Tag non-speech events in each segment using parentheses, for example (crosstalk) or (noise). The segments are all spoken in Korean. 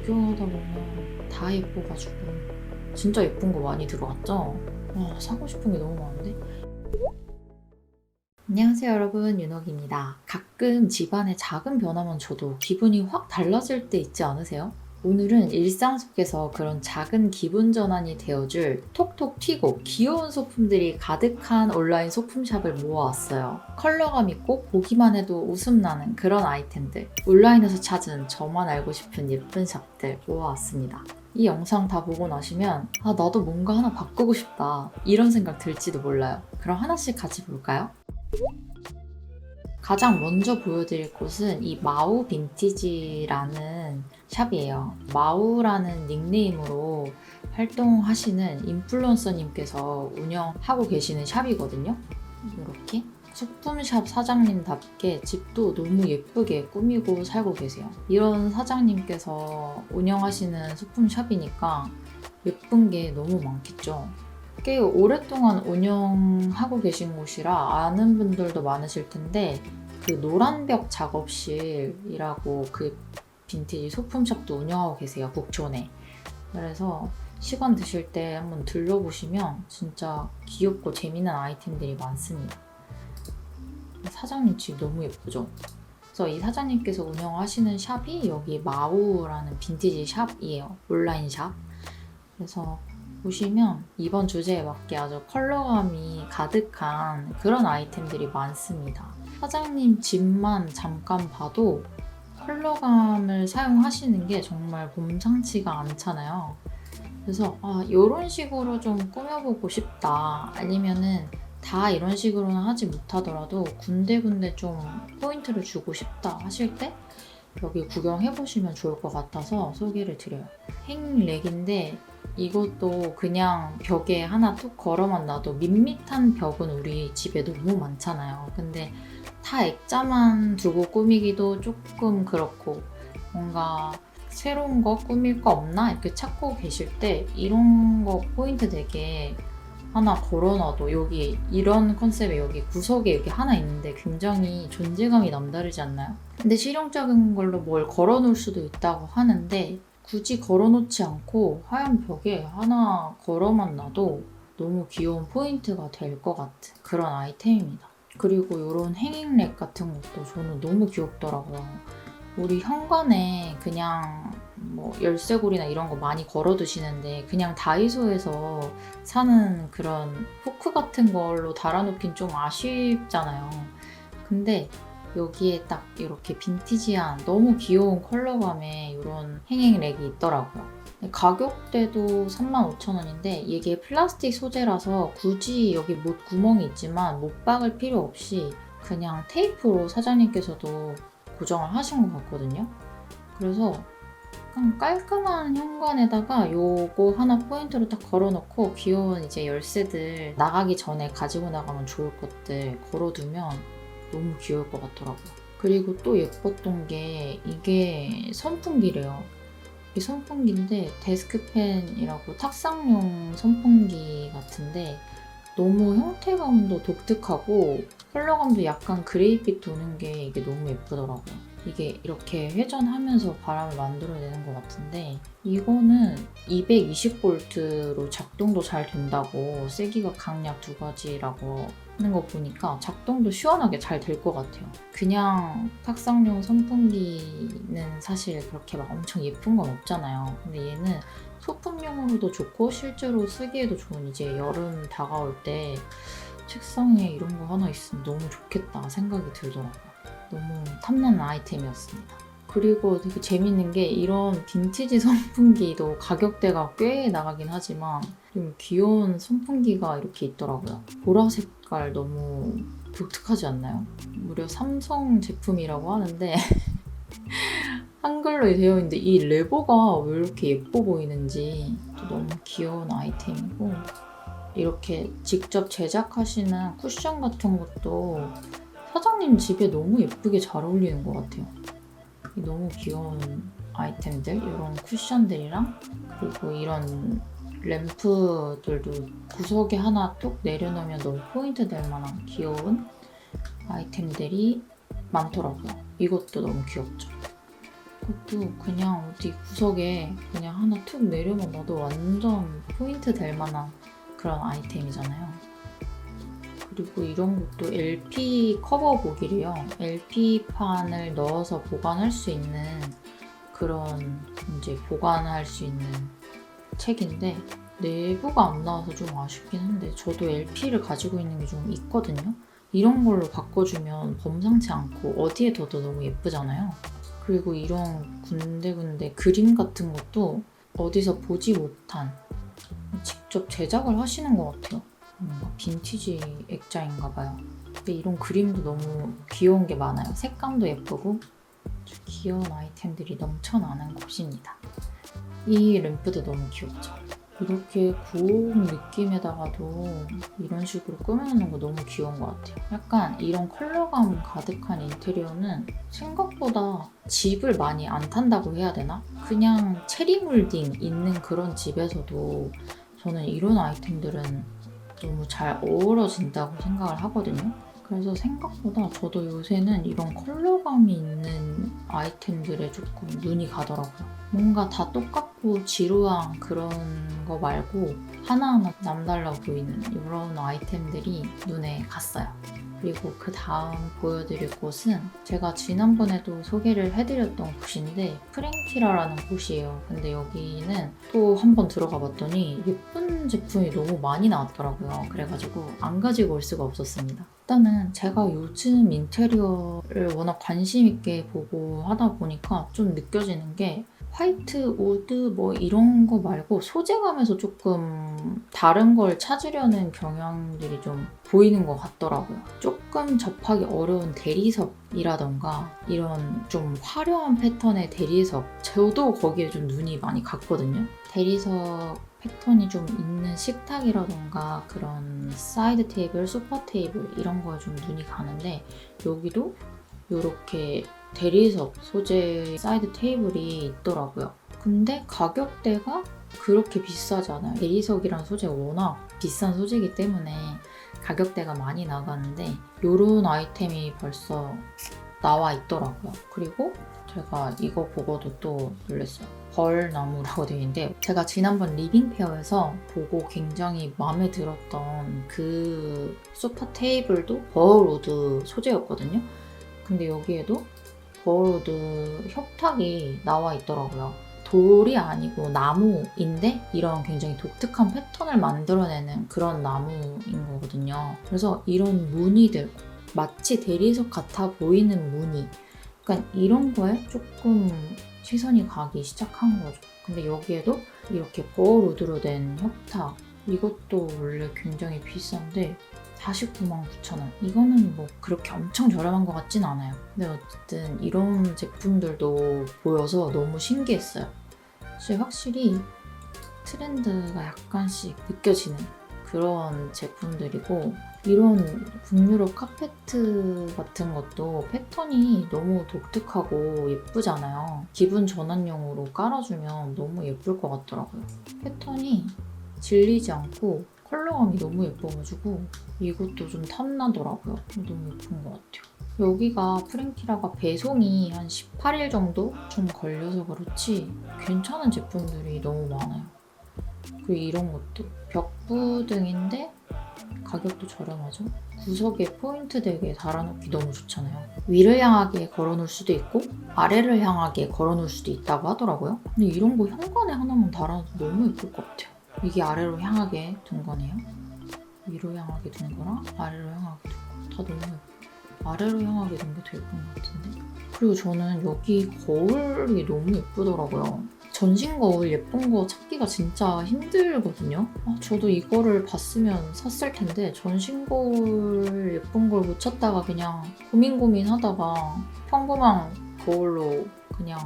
비교하다 보면 다 예뻐가지고 진짜 예쁜 거 많이 들어왔죠? 와 사고 싶은 게 너무 많은데? 안녕하세요 여러분 윤옥입니다. 가끔 집안에 작은 변화만 줘도 기분이 확 달라질 때 있지 않으세요? 오늘은 일상 속에서 그런 작은 기분 전환이 되어줄 톡톡 튀고 귀여운 소품들이 가득한 온라인 소품샵을 모아왔어요. 컬러감 있고 보기만 해도 웃음 나는 그런 아이템들. 온라인에서 찾은 저만 알고 싶은 예쁜 샵들 모아왔습니다. 이 영상 다 보고 나시면 아 나도 뭔가 하나 바꾸고 싶다 이런 생각 들지도 몰라요. 그럼 하나씩 같이 볼까요? 가장 먼저 보여드릴 곳은 이 마우 빈티지라는 샵이에요. 마우라는 닉네임으로 활동하시는 인플루언서님께서 운영하고 계시는 샵이거든요. 이렇게 소품샵 사장님답게 집도 너무 예쁘게 꾸미고 살고 계세요. 이런 사장님께서 운영하시는 소품샵이니까 예쁜 게 너무 많겠죠. 꽤 오랫동안 운영하고 계신 곳이라 아는 분들도 많으실 텐데 그 노란벽 작업실이라고 그 빈티지 소품샵도 운영하고 계세요 북촌에. 그래서 시간 되실 때 한번 들러보시면 진짜 귀엽고 재미난 아이템들이 많습니다. 사장님 집 너무 예쁘죠? 그래서 이 사장님께서 운영하시는 샵이 여기 마우라는 빈티지 샵이에요. 온라인 샵. 그래서 보시면 이번 주제에 맞게 아주 컬러감이 가득한 그런 아이템들이 많습니다. 사장님 집만 잠깐 봐도 컬러감을 사용하시는 게 정말 범상치가 않잖아요. 그래서 아, 이런 식으로 좀 꾸며보고 싶다. 아니면은 다 이런 식으로는 하지 못하더라도 군데군데 좀 포인트를 주고 싶다 하실 때 여기 구경해보시면 좋을 것 같아서 소개를 드려요. 행렉인데 이것도 그냥 벽에 하나 툭 걸어만 놔도 밋밋한 벽은 우리 집에 너무 많잖아요. 근데 다 액자만 두고 꾸미기도 조금 그렇고 뭔가 새로운 거 꾸밀 거 없나 이렇게 찾고 계실 때 이런 거 포인트 되게 하나 걸어놔도 여기 이런 컨셉의 여기 구석에 이렇게 하나 있는데 굉장히 존재감이 남다르지 않나요? 근데 실용적인 걸로 뭘 걸어놓을 수도 있다고 하는데 굳이 걸어놓지 않고 하얀 벽에 하나 걸어만 놔도 너무 귀여운 포인트가 될 것 같은 그런 아이템입니다. 그리고 이런 행잉렉 같은 것도 저는 너무 귀엽더라고요. 우리 현관에 그냥 뭐 열쇠고리나 이런 거 많이 걸어 두시는데 그냥 다이소에서 사는 그런 후크 같은 걸로 달아놓긴 좀 아쉽잖아요. 근데 여기에 딱 이렇게 빈티지한 너무 귀여운 컬러감의 이런 행잉 렉이 있더라고요. 가격대도 35,000원인데 이게 플라스틱 소재라서 굳이 여기 못 구멍이 있지만 못 박을 필요 없이 그냥 테이프로 사장님께서도 고정을 하신 것 같거든요. 그래서 깔끔한 현관에다가 요거 하나 포인트로 딱 걸어놓고 귀여운 이제 열쇠들 나가기 전에 가지고 나가면 좋을 것들 걸어두면 너무 귀여울 것 같더라고요. 그리고 또 예뻤던 게 이게 선풍기래요. 이 선풍기인데 데스크펜이라고 탁상용 선풍기 같은데 너무 형태감도 독특하고 컬러감도 약간 그레이빛 도는 게 이게 너무 예쁘더라고요. 이게 이렇게 회전하면서 바람을 만들어내는 것 같은데 이거는 220V로 작동도 잘 된다고 세기가 강약 두 가지라고 하는 거 보니까 작동도 시원하게 잘 될 것 같아요. 그냥 탁상용 선풍기는 사실 그렇게 막 엄청 예쁜 건 없잖아요. 근데 얘는 소품용으로도 좋고 실제로 쓰기에도 좋은 이제 여름 다가올 때 책상에 이런 거 하나 있으면 너무 좋겠다 생각이 들더라고요. 너무 탐나는 아이템이었습니다. 그리고 되게 재밌는 게 이런 빈티지 (laughs) 선풍기도 가격대가 꽤 나가긴 하지만 좀 귀여운 선풍기가 이렇게 있더라고요. 보라 색깔 너무 독특하지 않나요? 무려 삼성 제품이라고 하는데 (laughs) 한글로 되어 있는데 이 레고가 왜 이렇게 예뻐 보이는지 또 너무 귀여운 아이템이고 이렇게 직접 제작하시는 쿠션 같은 것도 사장님 집에 너무 예쁘게 잘 어울리는 것 같아요. 너무 귀여운 아이템들, 이런 쿠션들이랑 그리고 이런 램프들도 구석에 하나 뚝 내려놓으면 너무 포인트 될 만한 귀여운 아이템들이 많더라고요. 이것도 너무 귀엽죠. 이것도 그냥 어디 구석에 그냥 하나 툭 내려만 놔도 완전 포인트 될 만한 그런 아이템이잖아요. 그리고 이런 것도 LP 커버복이래요. LP판을 넣어서 보관할 수 있는 그런 이제 보관할 수 있는 책인데 내부가 안 나와서 좀 아쉽긴 한데 저도 LP를 가지고 있는 게 좀 있거든요. 이런 걸로 바꿔주면 범상치 않고 어디에 둬도 너무 예쁘잖아요. 그리고 이런 군데군데 그림 같은 것도 어디서 보지 못한 직접 제작을 하시는 것 같아요. 뭔가 빈티지 액자인가 봐요. 근데 이런 그림도 너무 귀여운 게 많아요. 색감도 예쁘고 귀여운 아이템들이 넘쳐나는 곳입니다. 이 램프도 너무 귀엽죠. 이렇게 구옥 느낌에다가도 이런 식으로 꾸며놓는 거 너무 귀여운 것 같아요. 약간 이런 컬러감 가득한 인테리어는 생각보다 집을 많이 안 탄다고 해야 되나? 그냥 체리 몰딩 있는 그런 집에서도 저는 이런 아이템들은 너무 잘 어우러진다고 생각을 하거든요. 그래서 생각보다 저도 요새는 이런 컬러감이 있는 아이템들에 조금 눈이 가더라고요. 뭔가 다 똑같고 지루한 그런 거 말고 하나하나 남달라 보이는 이런 아이템들이 눈에 갔어요. 그리고 그 다음 보여드릴 곳은 제가 지난번에도 소개를 해드렸던 곳인데 프랭키라라는 곳이에요. 근데 여기는 또 한 번 들어가 봤더니 예쁜 제품이 너무 많이 나왔더라고요. 그래가지고 안 가지고 올 수가 없었습니다. 일단은 제가 요즘 인테리어를 워낙 관심 있게 보고 하다 보니까 좀 느껴지는 게 화이트, 우드 뭐 이런 거 말고 소재감에서 조금 다른 걸 찾으려는 경향들이 좀 보이는 것 같더라고요. 조금 접하기 어려운 대리석이라던가 이런 좀 화려한 패턴의 대리석 저도 거기에 좀 눈이 많이 갔거든요. 대리석 패턴이 좀 있는 식탁이라던가 그런 사이드 테이블, 소파 테이블 이런 거에 좀 눈이 가는데 여기도 이렇게 대리석 소재 사이드 테이블이 있더라고요. 근데 가격대가 그렇게 비싸지 않아요. 대리석이란 소재가 워낙 비싼 소재이기 때문에 가격대가 많이 나가는데 이런 아이템이 벌써 나와 있더라고요. 그리고 제가 이거 보고도 또 놀랐어요. 벌나무라고 되어 있는데 제가 지난번 리빙페어에서 보고 굉장히 마음에 들었던 그 소파 테이블도 버울우드 소재였거든요. 근데 여기에도 버울우드 협탁이 나와 있더라고요. 돌이 아니고 나무인데 이런 굉장히 독특한 패턴을 만들어내는 그런 나무인 거거든요. 그래서 이런 무늬들 마치 대리석 같아 보이는 무늬 약간 이런 거에 조금 시선이 가기 시작한 거죠. 근데 여기에도 이렇게 버울우드로 된 협탁 이것도 원래 굉장히 비싼데 49만 9천 원. 이거는 뭐 그렇게 엄청 저렴한 것 같진 않아요. 근데 어쨌든 이런 제품들도 보여서 너무 신기했어요. 사실 확실히 트렌드가 약간씩 느껴지는 그런 제품들이고 이런 북유럽 카페트 같은 것도 패턴이 너무 독특하고 예쁘잖아요. 기분 전환용으로 깔아주면 너무 예쁠 것 같더라고요. 패턴이 질리지 않고 컬러감이 너무 예뻐가지고 이것도 좀 탐나더라고요. 너무 예쁜 것 같아요. 여기가 프랭키라가 배송이 한 18일 정도 좀 걸려서 그렇지 괜찮은 제품들이 너무 많아요. 그리고 이런 것도 벽부등인데 가격도 저렴하죠. 구석에 포인트 되게 달아놓기 너무 좋잖아요. 위를 향하게 걸어놓을 수도 있고 아래를 향하게 걸어놓을 수도 있다고 하더라고요. 근데 이런 거 현관에 하나만 달아놔도 너무 예쁠 것 같아요. 이게 아래로 향하게 둔 거네요. 위로 향하게 둔 거랑 아래로 향하게 둔 거. 다 너무 예뻐. 아래로 향하게 둔 게 더 예쁜 것 같은데. 그리고 저는 여기 거울이 너무 예쁘더라고요. 전신 거울 예쁜 거 찾기가 진짜 힘들거든요. 아, 저도 이거를 봤으면 샀을 텐데 전신 거울 예쁜 걸 못 찾다가 그냥 고민 고민 하다가 평범한 거울로 그냥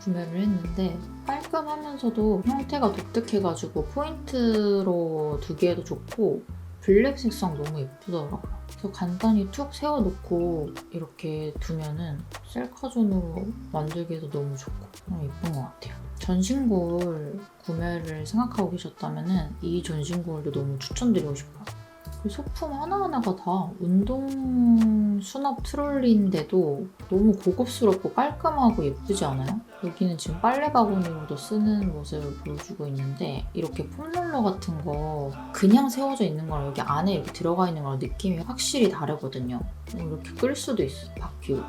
구매를 했는데 깔끔하면서도 형태가 독특해가지고 포인트로 두기에도 좋고 블랙 색상 너무 예쁘더라고요. 그래서 간단히 툭 세워놓고 이렇게 두면은 셀카존으로 만들기에도 너무 좋고 너무 예쁜 것 같아요. 전신거울 구매를 생각하고 계셨다면은 이 전신거울도 너무 추천드리고 싶어요. 그 소품 하나하나가 다 운동 수납 트롤리인데도 너무 고급스럽고 깔끔하고 예쁘지 않아요? 여기는 지금 빨래 바구니로도 쓰는 모습을 보여주고 있는데 이렇게 폼롤러 같은 거 그냥 세워져 있는 거랑 여기 안에 이렇게 들어가 있는 거랑 느낌이 확실히 다르거든요. 이렇게 끌 수도 있어, 바퀴로.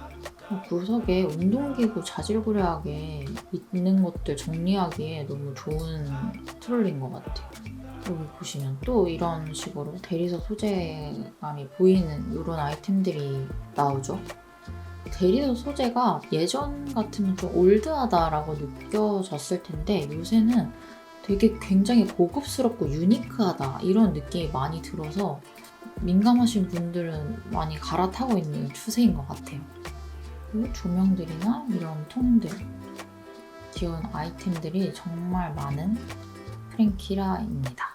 구석에 운동기구 자질구레하게 있는 것들 정리하기에 너무 좋은 트롤리인 것 같아요. 여기 보시면 또 이런 식으로 대리석 소재감이 보이는 이런 아이템들이 나오죠. 대리석 소재가 예전 같으면 좀 올드하다라고 느껴졌을 텐데 요새는 되게 굉장히 고급스럽고 유니크하다 이런 느낌이 많이 들어서 민감하신 분들은 많이 갈아타고 있는 추세인 것 같아요. 그리고 조명들이나 이런 통들, 귀여운 아이템들이 정말 많은 프랭키라입니다.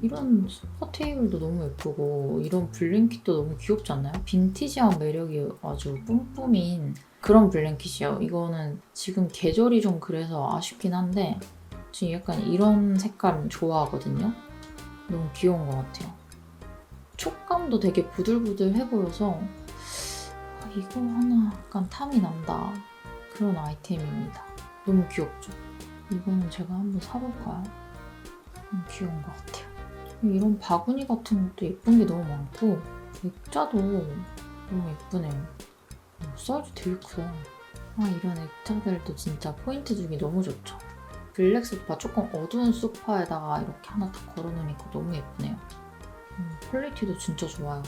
이런 소파 테이블도 너무 예쁘고 이런 블랭킷도 너무 귀엽지 않나요? 빈티지한 매력이 아주 뿜뿜인 그런 블랭킷이에요. 이거는 지금 계절이 좀 그래서 아쉽긴 한데 지금 약간 이런 색감 좋아하거든요. 너무 귀여운 것 같아요. 촉감도 되게 부들부들해 보여서 아, 이거 하나 약간 탐이 난다. 그런 아이템입니다. 너무 귀엽죠? 이거는 제가 한번 사볼까요? 너무 귀여운 것 같아요. 이런 바구니 같은 것도 예쁜 게 너무 많고 액자도 너무 예쁘네요. 어, 사이즈 되게 크다. 아 이런 액자들도 진짜 포인트 주기 너무 좋죠. 블랙 소파 조금 어두운 소파에다가 이렇게 하나 딱 걸어놓으니까 너무 예쁘네요. 음, 퀄리티도 진짜 좋아요.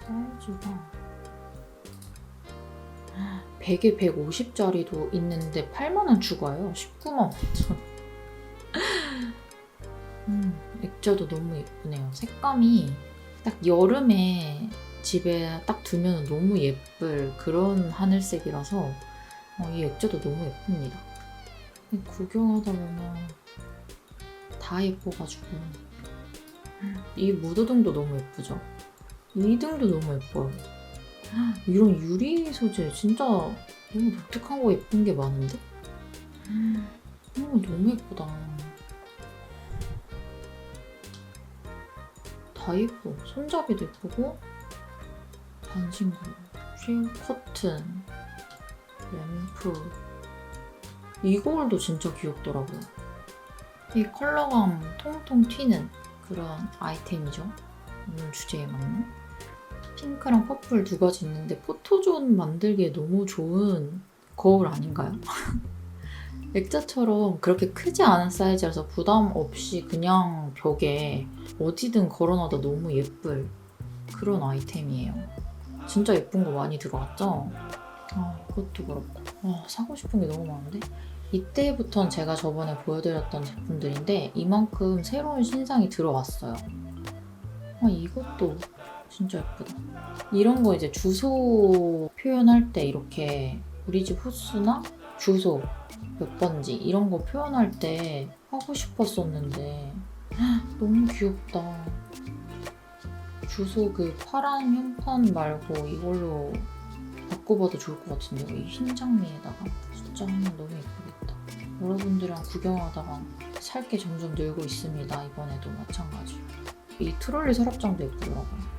사이즈가 100에 150짜리도 있는데 8만원 추가요. 19만원. (laughs) 음, 액자도 너무 예쁘네요. 색감이 딱 여름에 집에 딱 두면 너무 예쁠 그런 하늘색이라서 어, 이 액자도 너무 예쁩니다. 구경하다 보면 다 예뻐가지고 이 무드등도 너무 예쁘죠? 이 등도 너무 예뻐요. 이런 유리 소재 진짜 너무 독특한 거 예쁜 게 많은데? 어, 너무 예쁘다. 다 예뻐. 손잡이도 예쁘고 반신구, 쉘 커튼, 램프 이 거울도 진짜 귀엽더라고요. 이 컬러감 통통 튀는 그런 아이템이죠. 오늘 주제에 맞는. 핑크랑 퍼플 두 가지 있는데 포토존 만들기에 너무 좋은 거울 아닌가요? (laughs) 액자처럼 그렇게 크지 않은 사이즈라서 부담 없이 그냥 벽에 어디든 걸어놔도 너무 예쁠 그런 아이템이에요. 진짜 예쁜 거 많이 들어왔죠? 아, 그것도 그렇고. 아, 사고 싶은 게 너무 많은데? 이때부터는 제가 저번에 보여드렸던 제품들인데 이만큼 새로운 신상이 들어왔어요. 아, 이것도 진짜 예쁘다. 이런 거 이제 주소 표현할 때 이렇게 우리 집 호수나 주소 몇 번지 이런 거 표현할 때 하고 싶었었는데 헉, 너무 귀엽다. 주소 그 파란 현판 말고 이걸로 바꿔봐도 좋을 것 같은데 이 흰 장미에다가 숫자 하면 너무 예쁘겠다. 여러분들이랑 구경하다가 살 게 점점 늘고 있습니다. 이번에도 마찬가지. 이 트롤리 서랍장도 예쁘더라고요.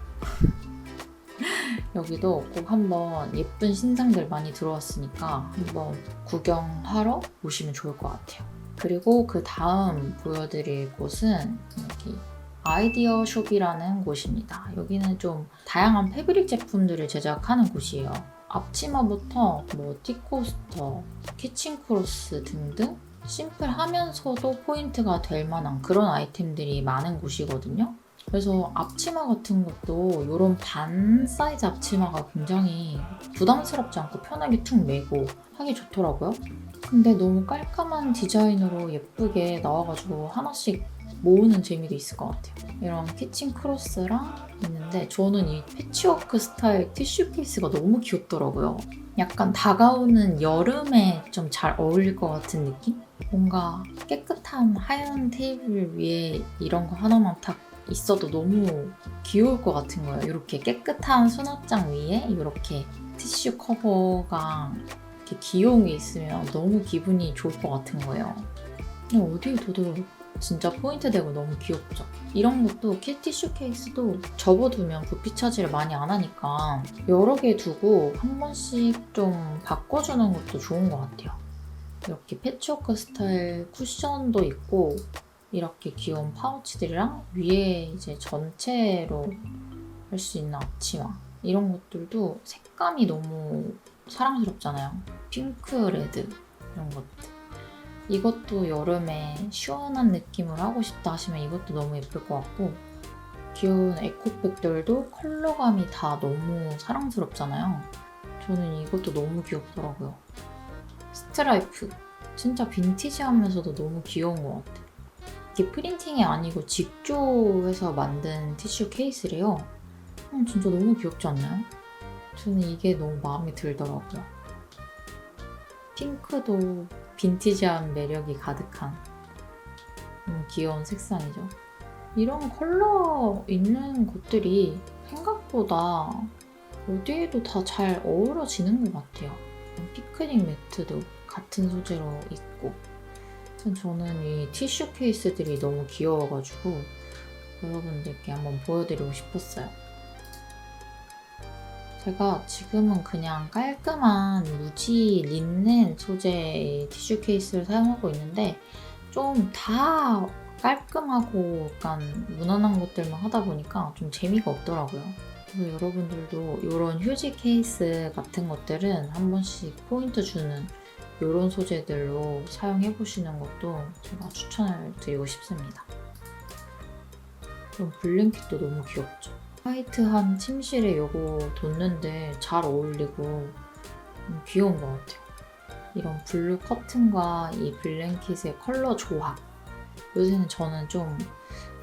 여기도 꼭 한번 예쁜 신상들 많이 들어왔으니까 한번 구경하러 오시면 좋을 것 같아요. 그리고 그 다음 보여드릴 곳은 여기 아이디어 숍이라는 곳입니다. 여기는 좀 다양한 패브릭 제품들을 제작하는 곳이에요. 앞치마부터 뭐 티코스터, 키친크로스 등등 심플하면서도 포인트가 될 만한 그런 아이템들이 많은 곳이거든요. 그래서 앞치마 같은 것도 이런 반 사이즈 앞치마가 굉장히 부담스럽지 않고 편하게 툭 매고 하기 좋더라고요. 근데 너무 깔끔한 디자인으로 예쁘게 나와가지고 하나씩 모으는 재미도 있을 것 같아요. 이런 키친 크로스랑 있는데 저는 이 패치워크 스타일 티슈 케이스가 너무 귀엽더라고요. 약간 다가오는 여름에 좀 잘 어울릴 것 같은 느낌? 뭔가 깨끗한 하얀 테이블 위에 이런 거 하나만 탁 있어도 너무 귀여울 것 같은 거예요. 이렇게 깨끗한 수납장 위에 이렇게 티슈 커버가 이렇게 귀여운 게 있으면 너무 기분이 좋을 것 같은 거예요. 어, 어디에 둬도 진짜 포인트 되고 너무 귀엽죠. 이런 것도 캣티슈 케이스도 접어두면 부피 차지를 많이 안 하니까 여러 개 두고 한 번씩 좀 바꿔주는 것도 좋은 것 같아요. 이렇게 패치워크 스타일 쿠션도 있고 이렇게 귀여운 파우치들이랑 위에 이제 전체로 할 수 있는 앞치마 이런 것들도 색감이 너무 사랑스럽잖아요. 핑크, 레드 이런 것들. 이것도 여름에 시원한 느낌을 하고 싶다 하시면 이것도 너무 예쁠 것 같고 귀여운 에코백들도 컬러감이 다 너무 사랑스럽잖아요. 저는 이것도 너무 귀엽더라고요. 스트라이프 진짜 빈티지하면서도 너무 귀여운 것 같아요. 이게 프린팅이 아니고 직조해서 만든 티슈 케이스래요. 음, 진짜 너무 귀엽지 않나요? 저는 이게 너무 마음에 들더라고요. 핑크도 빈티지한 매력이 가득한 너무 귀여운 색상이죠. 이런 컬러 있는 것들이 생각보다 어디에도 다 잘 어우러지는 것 같아요. 피크닉 매트도 같은 소재로 있고 하여튼 저는 이 티슈 케이스들이 너무 귀여워가지고 여러분들께 한번 보여드리고 싶었어요. 제가 지금은 그냥 깔끔한 무지 린넨 소재의 티슈 케이스를 사용하고 있는데 좀 다 깔끔하고 약간 무난한 것들만 하다 보니까 좀 재미가 없더라고요. 그래서 여러분들도 이런 휴지 케이스 같은 것들은 한 번씩 포인트 주는 이런 소재들로 사용해 보시는 것도 제가 추천을 드리고 싶습니다. 그럼 블랭킷도 너무 귀엽죠? 화이트한 침실에 요거 뒀는데 잘 어울리고 음, 귀여운 것 같아요. 이런 블루 커튼과 이 블랭킷의 컬러 조합. 요새는 저는 좀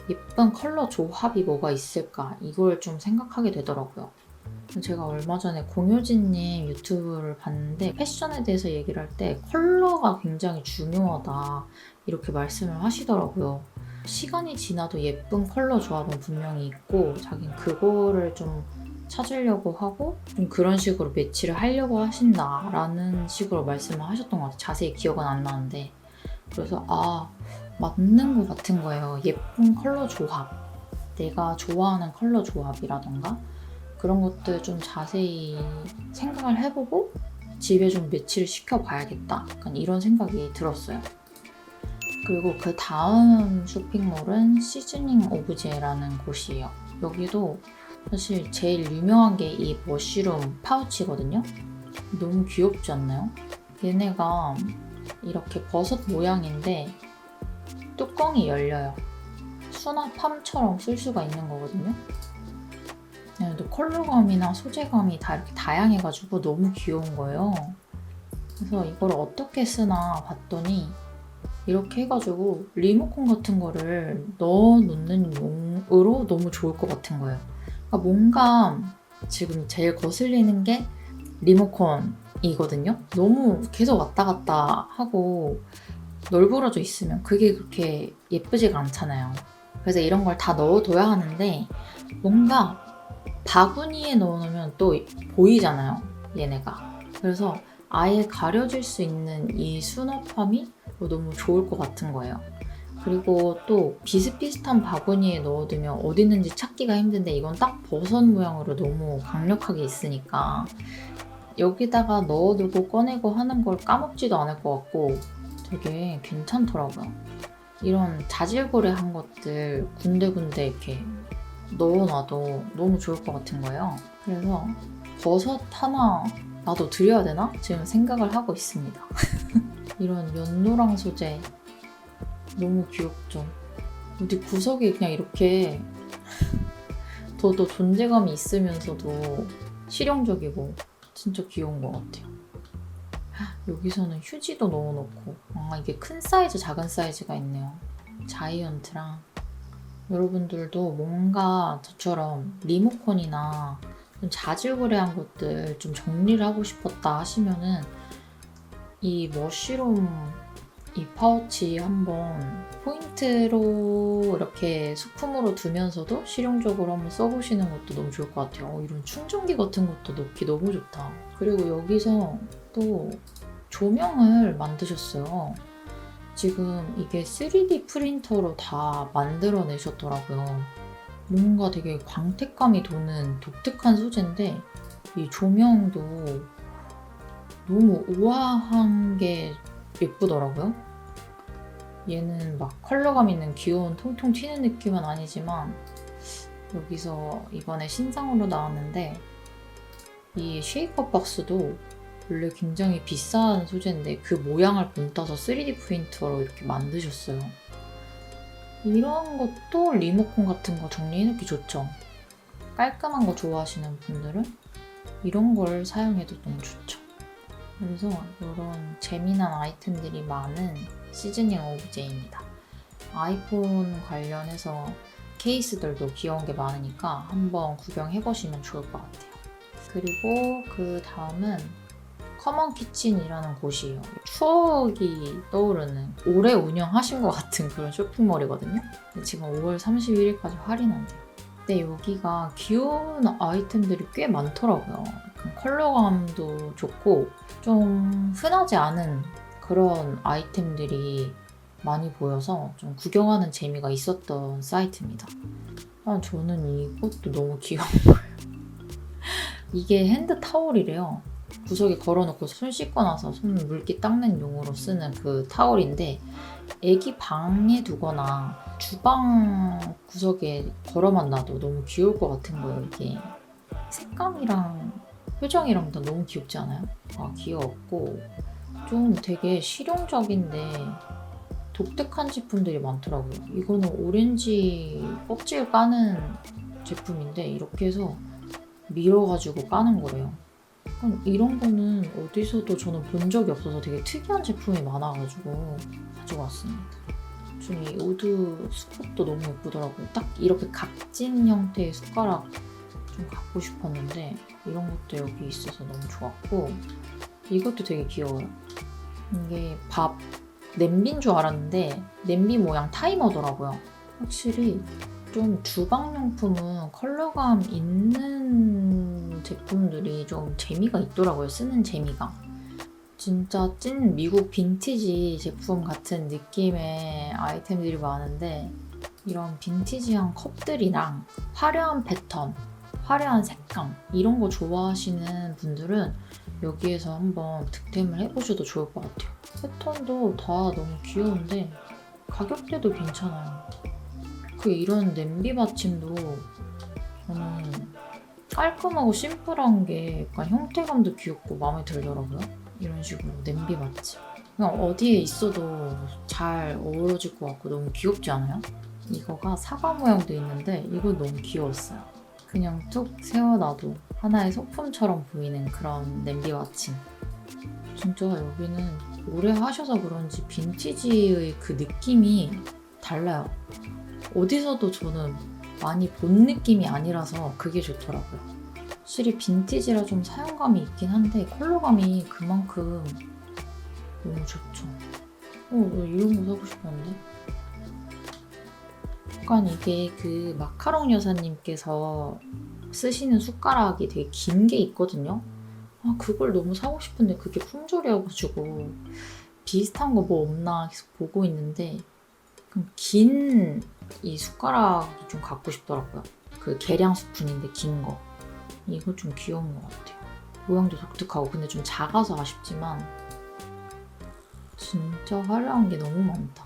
예쁜 컬러 조합이 뭐가 있을까 이걸 좀 생각하게 되더라고요. 제가 얼마 전에 공효진님 유튜브를 봤는데 패션에 대해서 얘기를 할 때 컬러가 굉장히 중요하다 이렇게 말씀을 하시더라고요. 시간이 지나도 예쁜 컬러 조합은 분명히 있고 자기는 그거를 좀 찾으려고 하고 좀 그런 식으로 매치를 하려고 하신다라는 식으로 말씀을 하셨던 것 같아요. 자세히 기억은 안 나는데 그래서 아 맞는 것 같은 거예요. 예쁜 컬러 조합 내가 좋아하는 컬러 조합이라던가 그런 것들 좀 자세히 생각을 해보고 집에 좀 매치를 시켜봐야겠다. 약간 이런 생각이 들었어요. 그리고 그 다음 쇼핑몰은 시즈닝 오브제라는 곳이에요. 여기도 사실 제일 유명한 게 이 머쉬룸 파우치거든요. 너무 귀엽지 않나요? 얘네가 이렇게 버섯 모양인데 뚜껑이 열려요. 수납함처럼 쓸 수가 있는 거거든요. 얘네도 컬러감이나 소재감이 다 이렇게 다양해가지고 너무 귀여운 거예요. 그래서 이걸 어떻게 쓰나 봤더니 이렇게 해가지고 리모컨 같은 거를 넣어 놓는 용으로 너무 좋을 것 같은 거예요. 그러니까 뭔가 지금 제일 거슬리는 게 리모컨이거든요. 너무 계속 왔다 갔다 하고 널브러져 있으면 그게 그렇게 예쁘지가 않잖아요. 그래서 이런 걸 다 넣어둬야 하는데 뭔가 바구니에 넣어놓으면 또 보이잖아요. 얘네가. 그래서 아예 가려질 수 있는 이 수납함이 너무 좋을 것 같은 거예요. 그리고 또 비슷비슷한 바구니에 넣어두면 어디 있는지 찾기가 힘든데 이건 딱 버섯 모양으로 너무 강력하게 있으니까 여기다가 넣어두고 꺼내고 하는 걸 까먹지도 않을 것 같고 되게 괜찮더라고요. 이런 자질구레한 것들 군데군데 이렇게 넣어놔도 너무 좋을 것 같은 거예요. 그래서 버섯 하나 나도 드려야 되나? 지금 생각을 하고 있습니다. (laughs) 이런 연노랑 소재 너무 귀엽죠? 어디 구석에 그냥 이렇게 (laughs) 더더 존재감이 있으면서도 실용적이고 진짜 귀여운 것 같아요. (gasps) 여기서는 휴지도 넣어놓고 아 이게 큰 사이즈 작은 사이즈가 있네요. 자이언트랑 여러분들도 뭔가 저처럼 리모컨이나 좀 자질구레한 것들 좀 정리를 하고 싶었다 하시면은 이 머쉬룸 이 파우치 한번 포인트로 이렇게 소품으로 두면서도 실용적으로 한번 써보시는 것도 너무 좋을 것 같아요. 어, 이런 충전기 같은 것도 넣기 너무 좋다. 그리고 여기서 또 조명을 만드셨어요. 지금 이게 3D 프린터로 다 만들어내셨더라고요. 뭔가 되게 광택감이 도는 독특한 소재인데 이 조명도 너무 우아한 게 예쁘더라고요. 얘는 막 컬러감 있는 귀여운 통통 튀는 느낌은 아니지만 여기서 이번에 신상으로 나왔는데 이 쉐이커 박스도 원래 굉장히 비싼 소재인데 그 모양을 본따서 3D 프린터로 이렇게 만드셨어요. 이런 것도 리모컨 같은 거 정리해놓기 좋죠. 깔끔한 거 좋아하시는 분들은 이런 걸 사용해도 너무 좋죠. 그래서 이런 재미난 아이템들이 많은 시즈닝 오브제입니다. 아이폰 관련해서 케이스들도 귀여운 게 많으니까 한번 구경해 보시면 좋을 것 같아요. 그리고 그 다음은 커먼 키친이라는 곳이에요. 추억이 떠오르는 오래 운영하신 것 같은 그런 쇼핑몰이거든요. 지금 5월 31일까지 할인한대요. 근데 여기가 귀여운 아이템들이 꽤 많더라고요. 컬러감도 좋고 좀 흔하지 않은 그런 아이템들이 많이 보여서 좀 구경하는 재미가 있었던 사이트입니다. 아, 저는 이것도 너무 귀여운 거예요. (laughs) 이게 핸드 타월이래요. 구석에 걸어놓고 손 씻고 나서 손 물기 닦는 용으로 쓰는 그 타월인데 애기 방에 두거나 주방 구석에 걸어만 놔도 너무 귀여울 것 같은 거예요 이게. 색감이랑 표정이랑 다 너무 귀엽지 않아요? 아 귀여웠고 좀 되게 실용적인데 독특한 제품들이 많더라고요. 이거는 오렌지 껍질 까는 제품인데 이렇게 해서 밀어가지고 까는 약간 이런 거는 어디서도 저는 본 적이 없어서 되게 특이한 제품이 많아가지고 가지고 왔습니다. 저는 이 우드 숟가락도 너무 예쁘더라고요. 딱 이렇게 각진 형태의 숟가락 좀 갖고 싶었는데 이런 것도 여기 있어서 너무 좋았고 이것도 되게 귀여워요. 이게 밥 냄비인 줄 알았는데 냄비 모양 타이머더라고요. 확실히 좀 주방용품은 컬러감 있는 제품들이 좀 재미가 있더라고요. 쓰는 재미가. 진짜 찐 미국 빈티지 제품 같은 느낌의 아이템들이 많은데 이런 빈티지한 컵들이랑 화려한 패턴, 화려한 색감 이런 거 좋아하시는 분들은 여기에서 한번 득템을 해보셔도 좋을 것 같아요. 패턴도 다 너무 귀여운데 가격대도 괜찮아요. 그 이런 냄비 받침도 저는 깔끔하고 심플한 게 약간 형태감도 귀엽고 마음에 들더라고요. 이런 식으로 냄비 받침. 그냥 어디에 있어도 잘 어우러질 것 같고 너무 귀엽지 않아요? 이거가 사과 모양도 있는데 이거 너무 귀여웠어요. 그냥 툭 세워놔도 하나의 소품처럼 보이는 그런 냄비 받침. 진짜 여기는 오래 하셔서 그런지 빈티지의 그 느낌이 달라요. 어디서도 저는 많이 본 느낌이 아니라서 그게 좋더라고요. 확실히 빈티지라 좀 사용감이 있긴 한데 컬러감이 그만큼 너무 좋죠. 어, 나 이런 거 사고 싶었는데. 약간 이게 그 마카롱 여사님께서 쓰시는 숟가락이 되게 긴 게 있거든요. 아, 그걸 너무 사고 싶은데 그게 품절이어가지고 비슷한 거 뭐 없나 계속 보고 있는데 긴 이 숟가락이 좀 갖고 싶더라고요. 그 계량 스푼인데 긴 거. 이거 좀 귀여운 것 같아요. 모양도 독특하고 근데 좀 작아서 아쉽지만 진짜 화려한 게 너무 많다.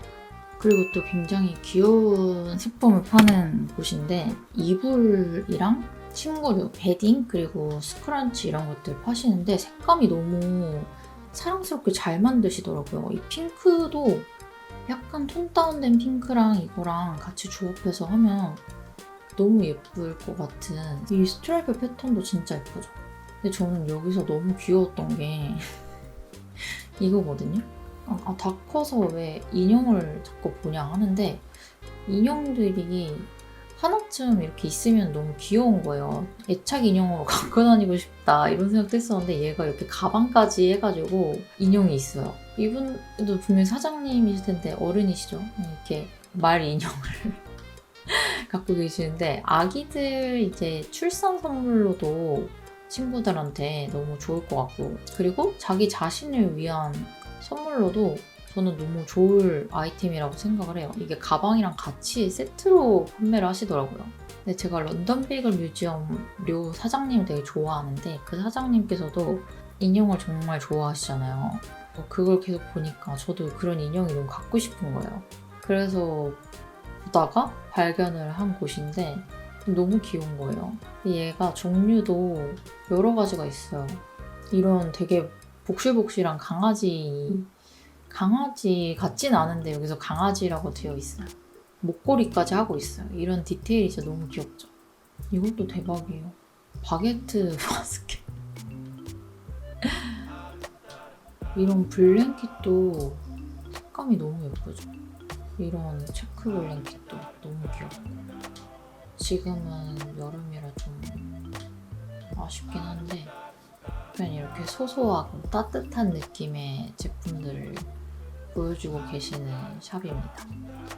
그리고 또 굉장히 귀여운 식품을 파는 곳인데 이불이랑 침구류, 베딩 그리고 스크런치 이런 것들 파시는데 색감이 너무 사랑스럽게 잘 만드시더라고요. 이 핑크도 약간 톤 다운된 핑크랑 이거랑 같이 조합해서 하면 너무 예쁠 것 같은 이 스트라이프 패턴도 진짜 예쁘죠. 근데 저는 여기서 너무 귀여웠던 게 (laughs) 이거거든요. 아, 아, 다 커서 왜 인형을 자꾸 보냐 하는데 인형들이 하나쯤 이렇게 있으면 너무 귀여운 거예요. 애착 인형으로 (laughs) 갖고 다니고 싶다 이런 생각도 했었는데 얘가 이렇게 가방까지 해가지고 인형이 있어요. 이분도 분명히 사장님이실 텐데 어른이시죠? 이렇게 말 인형을 (laughs) 갖고 계시는데 아기들 이제 출산 선물로도 친구들한테 너무 좋을 것 같고 그리고 자기 자신을 위한 선물로도 저는 너무 좋을 아이템이라고 생각을 해요. 이게 가방이랑 같이 세트로 판매를 하시더라고요. 근데 제가 런던 베이글 뮤지엄 료 사장님을 되게 좋아하는데 그 사장님께서도 인형을 정말 좋아하시잖아요. 그걸 계속 보니까 저도 그런 인형이 너무 갖고 싶은 거예요. 그래서 보다가 발견을 한 곳인데 너무 귀여운 거예요. 얘가 종류도 여러 가지가 있어요. 이런 되게 복실복실한 강아지 강아지 같진 않은데 여기서 강아지라고 되어 있어요. 목걸이까지 하고 있어요. 이런 디테일이 진짜 너무 귀엽죠. 이것도 대박이에요. 바게트 (laughs) 바스켓. 이런 블랭킷도 색감이 너무 예쁘죠. 이런 체크 블랭킷도 너무 귀엽고. 지금은 여름이라 좀 아쉽긴 한데 그냥 이렇게 소소하고 따뜻한 느낌의 제품들을 보여주고 계시는 샵입니다.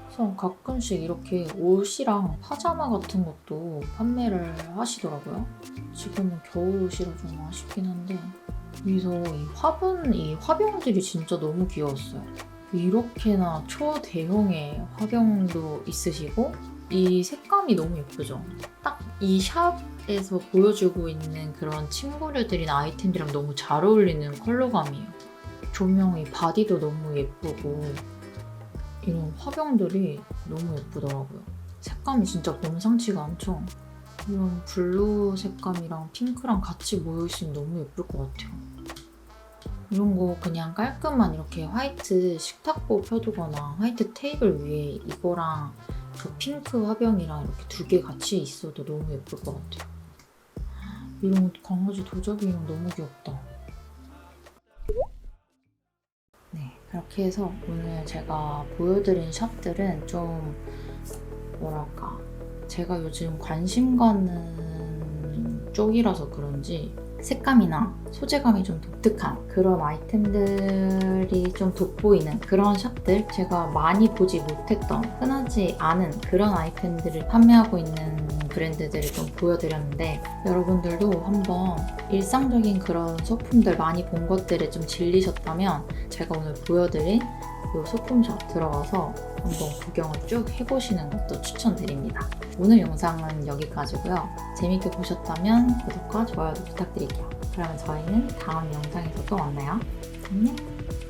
그래서 가끔씩 이렇게 옷이랑 파자마 같은 것도 판매를 하시더라고요. 지금은 겨울 옷이라 좀 아쉽긴 한데 여기서 이 화분, 이 화병들이 진짜 너무 귀여웠어요. 이렇게나 초대형의 화병도 있으시고 이 색감이 너무 예쁘죠. 딱 이 샵에서 보여주고 있는 그런 침구류들이나 아이템들이랑 너무 잘 어울리는 컬러감이에요. 조명이 바디도 너무 예쁘고 이런 화병들이 너무 예쁘더라고요. 색감이 진짜 범상치가 않죠. 이런 블루 색감이랑 핑크랑 같이 모여있으면 너무 예쁠 것 같아요. 이런 거 그냥 깔끔한 이렇게 화이트 식탁보 펴두거나 화이트 테이블 위에 이거랑 그 핑크 화병이랑 이렇게 두 개 같이 있어도 너무 예쁠 것 같아요. 이런 강아지 도자기랑 너무 귀엽다. 네, 그렇게 해서 오늘 제가 보여드린 샵들은 좀 뭐랄까 제가 요즘 관심 가는 쪽이라서 그런지 색감이나 소재감이 좀 독특한 그런 아이템들이 좀 돋보이는 그런 샵들 제가 많이 보지 못했던 흔하지 않은 그런 아이템들을 판매하고 있는 브랜드들을 좀 보여드렸는데 여러분들도 한번 일상적인 그런 소품들 많이 본 것들에 좀 질리셨다면 제가 오늘 보여드린 이 소품샵 들어가서 한번 구경을 쭉 해보시는 것도 추천드립니다. 오늘 영상은 여기까지고요. 재밌게 보셨다면 구독과 좋아요도 부탁드릴게요. 그러면 저희는 다음 영상에서 또 만나요. 안녕!